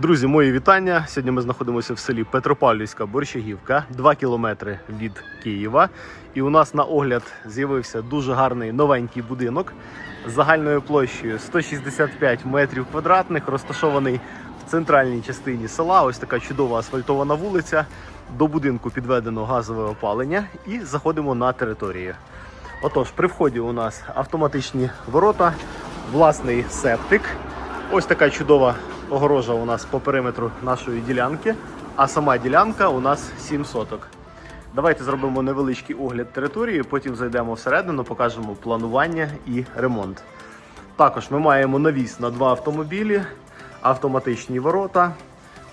Друзі, мої вітання. Сьогодні ми знаходимося в селі Петропавлівська Борщагівка, 2 кілометри від Києва. І у нас на огляд з'явився дуже гарний новенький будинок з загальною площею 165 метрів квадратних, розташований в центральній частині села. Ось така чудова асфальтована вулиця. До будинку підведено газове опалення і заходимо на територію. Отож, при вході у нас автоматичні ворота, власний септик. Ось така чудова огорожа у нас по периметру нашої ділянки, а сама ділянка у нас 7 соток. Давайте зробимо невеличкий огляд території, потім зайдемо всередину, покажемо планування і ремонт. Також ми маємо навіс на два автомобілі, автоматичні ворота,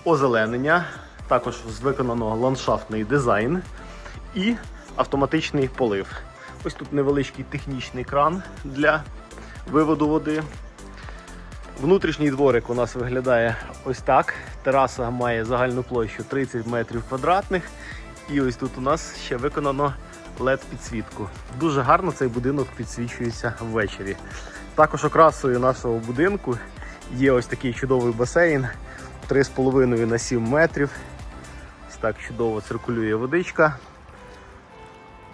озеленення, також виконано ландшафтний дизайн і автоматичний полив. Ось тут невеличкий технічний кран для виводу води. Внутрішній дворик у нас виглядає ось так. Тераса має загальну площу 30 метрів квадратних. І ось тут у нас ще виконано led підсвітку. Дуже гарно цей будинок підсвічується ввечері. Також окрасою нашого будинку є ось такий чудовий басейн 3,5 на 7 метрів. Ось так чудово циркулює водичка.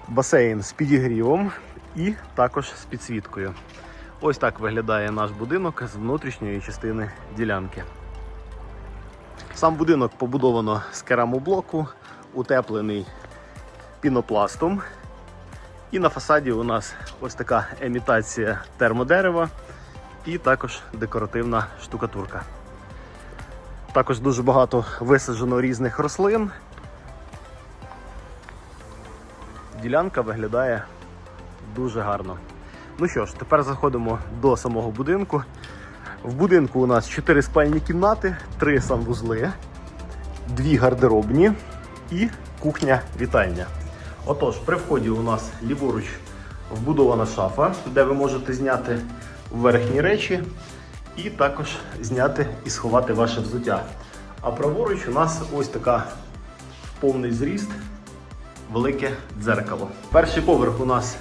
Басейн з підігрівом і також з підсвіткою. Ось так виглядає наш будинок з внутрішньої частини ділянки. Сам будинок побудовано з керамоблоку, утеплений пінопластом. І на фасаді у нас ось така емітація термодерева і також декоративна штукатурка. Також дуже багато висаджено різних рослин. Ділянка виглядає дуже гарно. Ну що ж, тепер заходимо до самого будинку. В будинку у нас 4 спальні кімнати, 3 санвузли, 2 гардеробні і кухня-вітальня. Отож, при вході у нас ліворуч вбудована шафа, де ви можете зняти верхні речі і також зняти і сховати ваше взуття. А праворуч у нас ось така повний зріст, велике дзеркало. Перший поверх у нас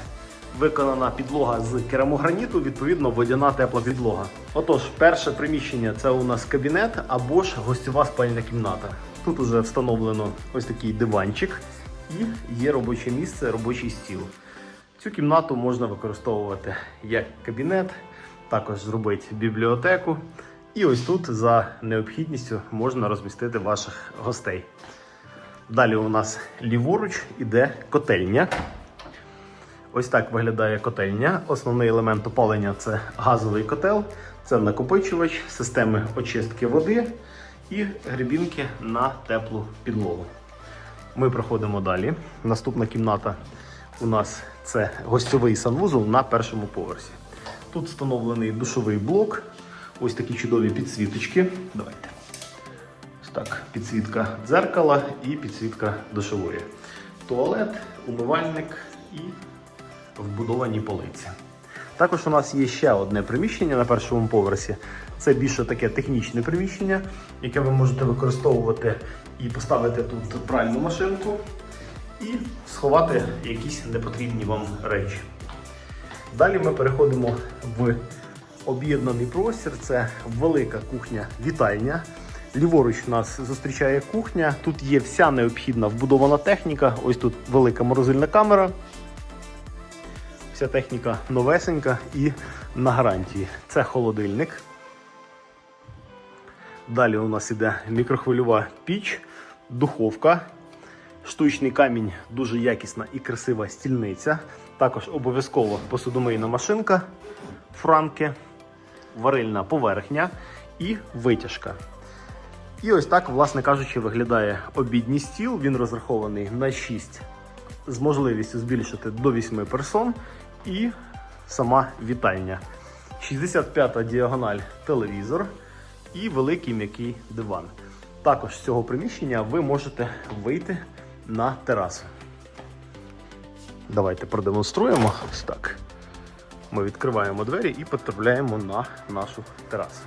виконана підлога з керамограніту, відповідно, водяна тепла підлога. Отож, перше приміщення це у нас кабінет або ж гостьова спальня кімната. Тут уже встановлено ось такий диванчик і є робоче місце, робочий стіл. Цю кімнату можна використовувати як кабінет, також зробити бібліотеку. І ось тут за необхідністю можна розмістити ваших гостей. Далі у нас ліворуч іде котельня. Ось так виглядає котельня. Основний елемент опалення це газовий котел, це накопичувач, системи очистки води і грибінки на теплу підлогу. Ми проходимо далі. Наступна кімната у нас це гостьовий санвузол на першому поверсі. Тут встановлений душовий блок, ось такі чудові підсвіточки. Давайте. Ось так, підсвітка дзеркала і підсвітка душової. Туалет, умивальник і вбудовані полиці. Також у нас є ще одне приміщення на першому поверсі. Це більше таке технічне приміщення, яке ви можете використовувати і поставити тут пральну машинку і сховати якісь непотрібні вам речі. Далі ми переходимо в об'єднаний простір. Це велика кухня-вітальня. Ліворуч нас зустрічає кухня. Тут є вся необхідна вбудована техніка. Ось тут велика морозильна камера. Вся техніка новесенька і на гарантії. Це холодильник. Далі у нас іде мікрохвильова піч, духовка, штучний камінь, дуже якісна і красива стільниця. Також обов'язково посудомийна машинка, франки, варильна поверхня і витяжка. І ось так, власне кажучи, виглядає обідній стіл. Він розрахований на 6 з можливістю збільшити до 8 персон і сама вітальня. 65-та діагональ телевізор і великий м'який диван. Також з цього приміщення ви можете вийти на терасу. Давайте продемонструємо. Ось так. Ми відкриваємо двері і потрапляємо на нашу терасу.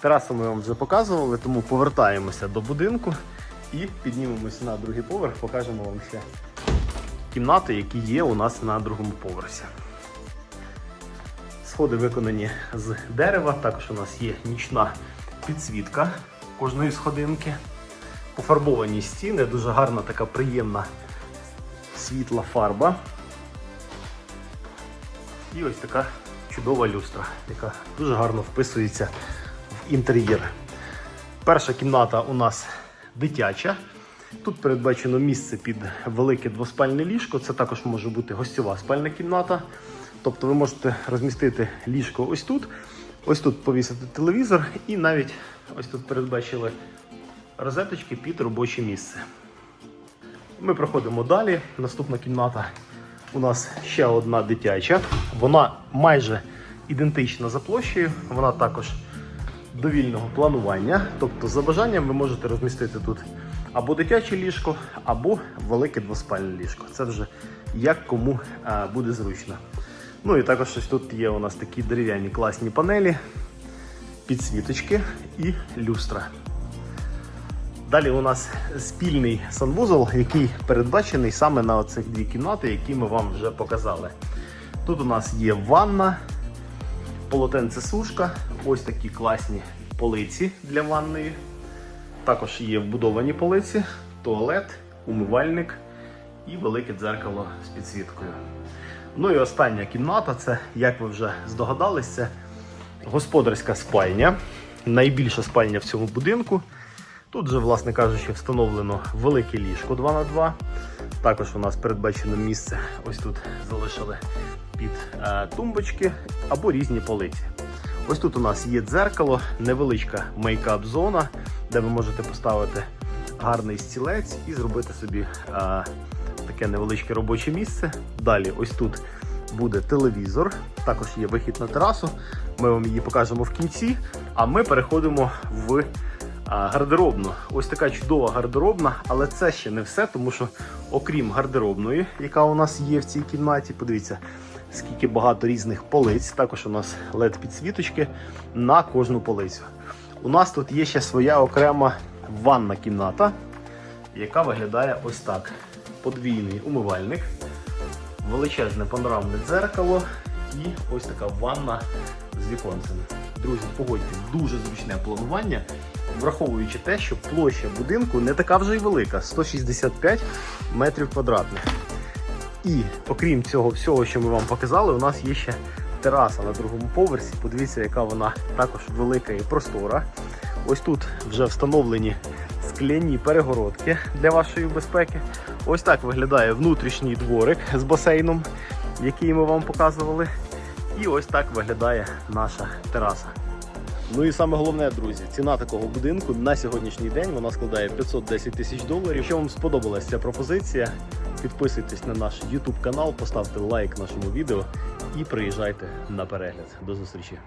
Терасу ми вам вже показували, тому повертаємося до будинку і піднімемося на другий поверх, покажемо вам ще кімнати, які є у нас на другому поверсі. Сходи виконані з дерева, також у нас є нічна підсвітка. кожної сходинки. Пофарбовані стіни, дуже гарна така приємна світла фарба. І ось така чудова люстра, яка дуже гарно вписується в інтер'єр. Перша кімната у нас дитяча. Тут передбачено місце під велике двоспальне ліжко. Це також може бути гостьова спальна кімната. Тобто ви можете розмістити ліжко ось тут, ось тут повісити телевізор, і навіть ось тут передбачили розеточки під робоче місце. Ми проходимо далі. Наступна кімната у нас ще одна дитяча. Вона майже ідентична за площею. Вона також довільного планування. Тобто, за бажанням ви можете розмістити тут або дитяче ліжко, або велике двоспальне ліжко. Це вже як кому а, буде зручно. Ну і також ось тут є у нас такі дерев'яні класні панелі, підсвіточки і люстра. Далі у нас спільний санвузол, який передбачений саме на оцих дві кімнати, які ми вам вже показали. Тут у нас є ванна, полотенце сушка, ось такі класні полиці для ванної. Також є вбудовані полиці, туалет, умивальник і велике дзеркало з підсвіткою. Ну і остання кімната це, як ви вже здогадались, це господарська спальня. Найбільша спальня в цьому будинку. Тут же, власне кажучи, встановлено велике ліжко 2 на 2 Також у нас передбачено місце. Ось тут залишили під е, тумбочки або різні полиці. Ось тут у нас є дзеркало, невеличка мейкап-зона, де ви можете поставити гарний стілець і зробити собі е, таке невеличке робоче місце. Далі, ось тут буде телевізор, також є вихід на терасу. Ми вам її покажемо в кінці. А ми переходимо в а, гардеробну. Ось така чудова гардеробна, але це ще не все, тому що окрім гардеробної, яка у нас є в цій кімнаті, подивіться, скільки багато різних полиць. Також у нас led підсвіточки на кожну полицю. У нас тут є ще своя окрема ванна кімната, яка виглядає ось так: подвійний умивальник, величезне панорамне дзеркало і ось така ванна з віконцем. Друзі, погодьте, дуже зручне планування, враховуючи те, що площа будинку не така вже й велика 165 метрів квадратних. І окрім цього всього, що ми вам показали, у нас є ще тераса на другому поверсі. Подивіться, яка вона також велика і простора. Ось тут вже встановлені скляні перегородки для вашої безпеки. Ось так виглядає внутрішній дворик з басейном, який ми вам показували. І ось так виглядає наша тераса. Ну і саме головне, друзі, ціна такого будинку на сьогоднішній день вона складає 510 тисяч доларів. Якщо вам сподобалася ця пропозиція, підписуйтесь на наш YouTube канал, поставте лайк нашому відео і приїжджайте на перегляд. До зустрічі!